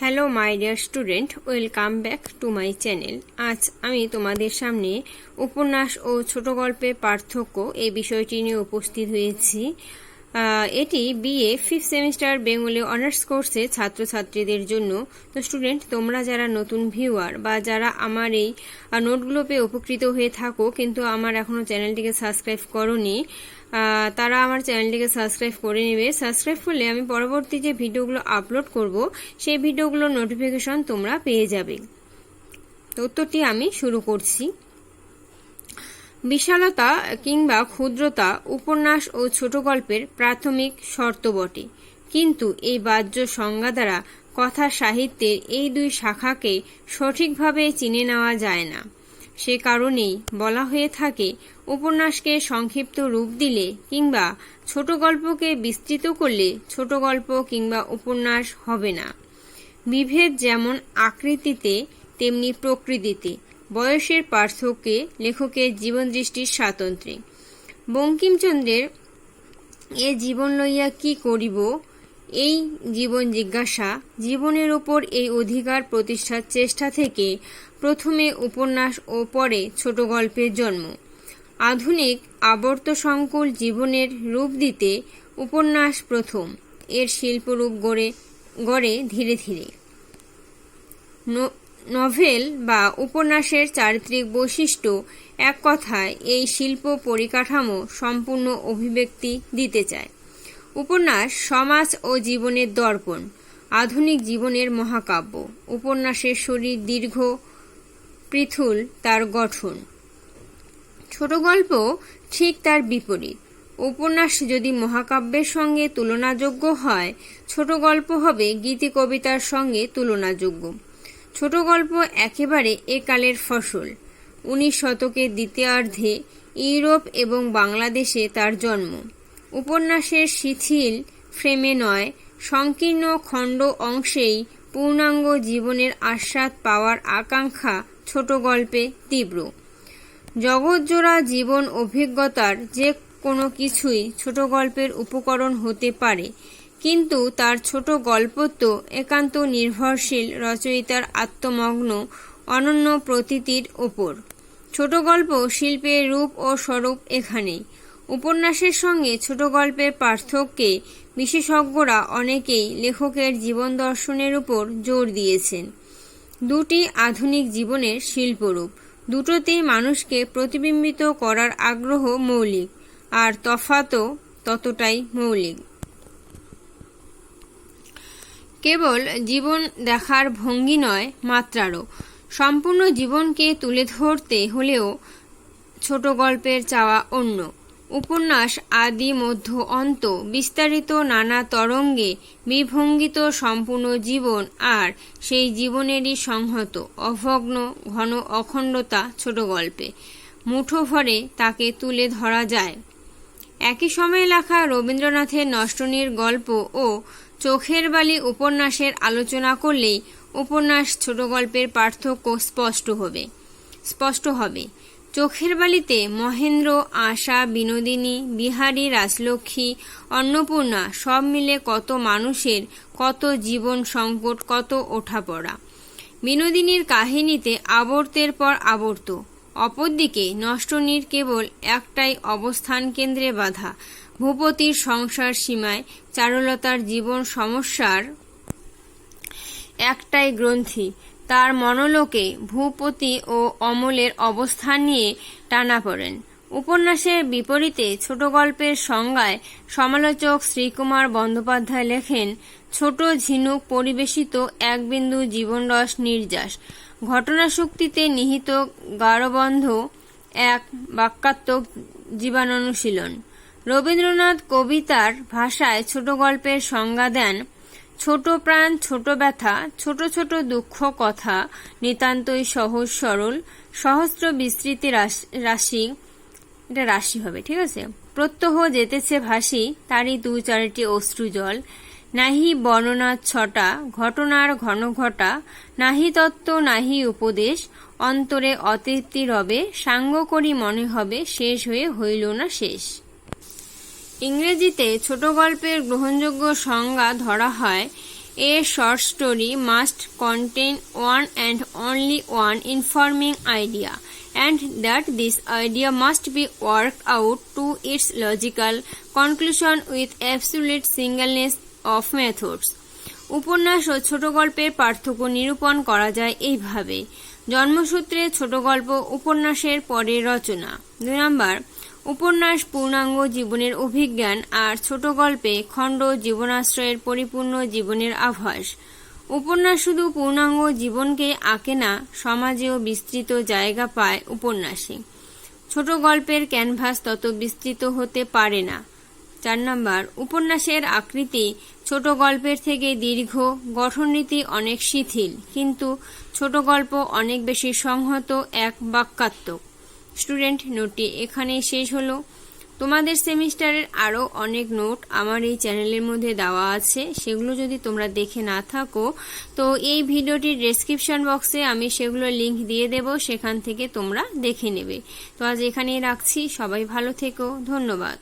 Hello my dear student welcome back to my channel আজ আমি তোমাদের সামনে উপন্যাস ও ছোট গল্পের পার্থক্য এই বিষয়টি নিয়ে উপস্থিত হয়েছি। এটি BA fifth semester Bengali honours কোর্সে ছাত্রছাত্রীদের জন্য। তো স্টুডেন্ট তোমরা যারা নতুন ভিউয়ার বা যারা আমার এই নোটগুলো পেয়ে উপকৃত হয়ে থাকো, কিন্তু আমার এখনও চ্যানেলটিকে সাবস্ক্রাইব করনি তারা আমার চ্যানেলটিকে সাবস্ক্রাইব করে নেবে। সাবস্ক্রাইব করলে আমি পরবর্তী যে ভিডিওগুলো আপলোড করব, সেই ভিডিওগুলোর নোটিফিকেশন তোমরা পেয়ে যাবে। তো উত্তরটি আমি শুরু করছি। বিশালতা কিংবা ক্ষুদ্রতা, উপন্যাস ও ছোট গল্পের প্রাথমিক শর্ত বটে। কিন্তু এই বাহ্য সংজ্ঞা দ্বারা কথা সাহিত্যের এই দুই শাখাকে সঠিকভাবে চিনে নেওয়া যায় না। সে কারণেই বলা হয়ে থাকে, উপন্যাসকে সংক্ষিপ্ত রূপ দিলে কিংবা ছোট গল্পকে বিস্তৃত করলে ছোট গল্প কিংবা উপন্যাস হবে না। বিভেদ যেমন আকৃতিতে, তেমনি প্রকৃতিতে। বয়সের পার্থক্যে লেখকের জীবনদৃষ্টির স্বাতন্ত্র্যে বঙ্কিমচন্দ্রের এ জীবন লইয়া কি করিব? এই জীবন জিজ্ঞাসা জীবনের ওপর এই অধিকার প্রতিষ্ঠার চেষ্টা থেকে প্রথমে উপন্যাস ও পরে ছোট গল্পের জন্ম। আধুনিক আবর্ত সংকুল জীবনের রূপ দিতে উপন্যাস প্রথম। এর শিল্পরূপ গড়ে গড়ে ধীরে ধীরে। নভেল বা উপন্যাসের চারিত্রিক বৈশিষ্ট্য এক কথায় এই শিল্প পরিকাঠামো সম্পূর্ণ অভিব্যক্তি দিতে চায়। উপন্যাস সমাজ ও জীবনের দর্পণ, আধুনিক জীবনের মহাকাব্য, উপন্যাসের শরীর দীর্ঘ, পৃথুল, তার গঠন। ছোট গল্প ঠিক তার বিপরীত। উপন্যাস যদি মহাকাব্যের সঙ্গে তুলনাযোগ্য হয়, ছোট গল্প হবে গীতি কবিতার সঙ্গে তুলনাযোগ্য। ছোট গল্প একেবারে একালের ফসল। উনিশ শতকের দ্বিতীয়ার্ধে ইউরোপ এবং বাংলাদেশে তার জন্ম। উপন্যাসের শিথিল ফ্রেমে নয়, সংকীর্ণ খণ্ড অংশেই পূর্ণাঙ্গ জীবনের আস্বাদ পাওয়ার আকাঙ্ক্ষা ছোট গল্পে তীব্র। জগৎজোড়া জীবন অভিজ্ঞতার যে কোনো কিছুই ছোট গল্পের উপকরণ হতে পারে কিন্তু তার ছোট গল্প তো একান্ত নির্ভরশীল রচয়িতার আত্মমগ্ন, অনন্য প্রতীতির ওপর। ছোট গল্প শিল্পের রূপ ও স্বরূপ এখানেই। উপন্যাসের সঙ্গে ছোট গল্পের পার্থক্যে বিশেষজ্ঞরা অনেকেই লেখকের জীবন দর্শনের উপর জোর দিয়েছেন। দুটি আধুনিক জীবনের শিল্পরূপ, দুটোতেই মানুষকে প্রতিবিম্বিত করার আগ্রহ মৌলিক, আর তফাতও ততটাই মৌলিক। কেবল জীবন দেখার ভঙ্গি নয়, মাত্রারও। সম্পূর্ণ জীবনকে তুলে ধরতে হলেও ছোট গল্পের চাওয়া অন্য। উপন্যাস, আদি, মধ্য, অন্ত, বিস্তারিত নানা তরঙ্গে বিভঙ্গিত সম্পূর্ণ জীবন আর সেই জীবনেরই সংহত, অভগ্ন, ঘন অখণ্ডতা ছোট গল্পে। মুঠো ভরে তাকে তুলে ধরা যায়। একই সময়ে লেখা রবীন্দ্রনাথের নষ্টনীর গল্প ও চোখের বালি উপন্যাসের আলোচনা করলেই উপন্যাস ছোট গল্পের পার্থক্য স্পষ্ট হবে। স্পষ্ট হবে। চোখের বালিতে মহেন্দ্র, আশা, বিনোদিনী, বিহারী, রাজলক্ষ্মী, অন্নপূর্ণা সব মিলে কত মানুষের, কত জীবন সংকট, কত ওঠাপড়া। বিনোদিনীর কাহিনীতে আবর্তের পর আবর্ত। অপরদিকে নষ্টনীর কেবল একটাই অবস্থান কেন্দ্রে বাধা। ভূপতির সংসার সীমায় চারুলতার জীবন সমস্যার একটাই গ্রন্থি। তার মনোলোকে ভূপতি ও অমলের অবস্থান নিয়ে টানা পড়েন। উপন্যাসের বিপরীতে ছোট গল্পের সংজ্ঞায় সমালোচক শ্রীকুমার বন্দ্যোপাধ্যায় লেখেন ছোট ঝিনুক পরিবেশিত এক বিন্দু জীবনরস নির্যাস। ঘটনাশক্তিতে নিহিত গাঢ়বন্ধ এক বাক্যাত্মক জীবাণুশীলন। রবীন্দ্রনাথ কবিতার ভাষায় ছোট গল্পের সংজ্ঞা দেন, ছোট প্রাণ, ছোট ব্যথা, ছোট ছোট দুঃখ কথা, নিতান্তই সহজ সরল, সহস্র বিস্তৃতি রাশ- এটা রাশি হবে, ঠিক আছে? প্রত্যহ যেতেছে ভাসি, তারই দু চারটি অশ্রু জল নাহি বর্ণনার ছটা ঘটনার ঘন ঘটা নাহি তত্ত্ব নাহি উপদেশ অন্তরে অতৃপ্তি রবে সাঙ্গ করি মনে হবে শেষ হয়ে হইল না শেষ। ইংরেজিতে ছোট গল্পের গ্রহণযোগ্য সংজ্ঞা ধরা হয় a short story must contain one and only one informing idea, and that this idea must be worked out to its logical conclusion with absolute singleness of methods. উপন্যাস ও ছোট গল্পের পার্থক্য নিরূপণ করা যায় এইভাবে। জন্মসূত্রে ছোট গল্প উপন্যাসের পরে রচনা। দুই নম্বর, উপন্যাস পূর্ণাঙ্গ জীবনের অভিজ্ঞান আর ছোট গল্পে খণ্ড জীবনাশ্রয়ের পরিপূর্ণ জীবনের আভাস। উপন্যাস শুধু পূর্ণাঙ্গ জীবনকে আঁকে না, সমাজেও বিস্তৃত জায়গা পায় উপন্যাসে। ছোট গল্পের ক্যানভাস তত বিস্তৃত হতে পারে না। চার নম্বর, উপন্যাসের আকৃতি ছোট গল্পের থেকে দীর্ঘ গঠনরীতি অনেক শিথিল, কিন্তু ছোট গল্প অনেক বেশি সংহত, এক বাক্যাত্মক। স্টুডেন্ট নোটটি এখানেই শেষ হলো। তোমাদের সেমিস্টারের আরও অনেক নোট আমার এই চ্যানেলের মধ্যে দেওয়া আছে। সেগুলো যদি তোমরা দেখে না থাকো, তো এই ভিডিওটির ডেসক্রিপশন বক্সে আমি সেগুলো লিংক দিয়ে দেব, সেখান থেকে তোমরা দেখে নেবে। তো আজ এখানেই রাখছি। সবাই ভালো থেকো। ধন্যবাদ।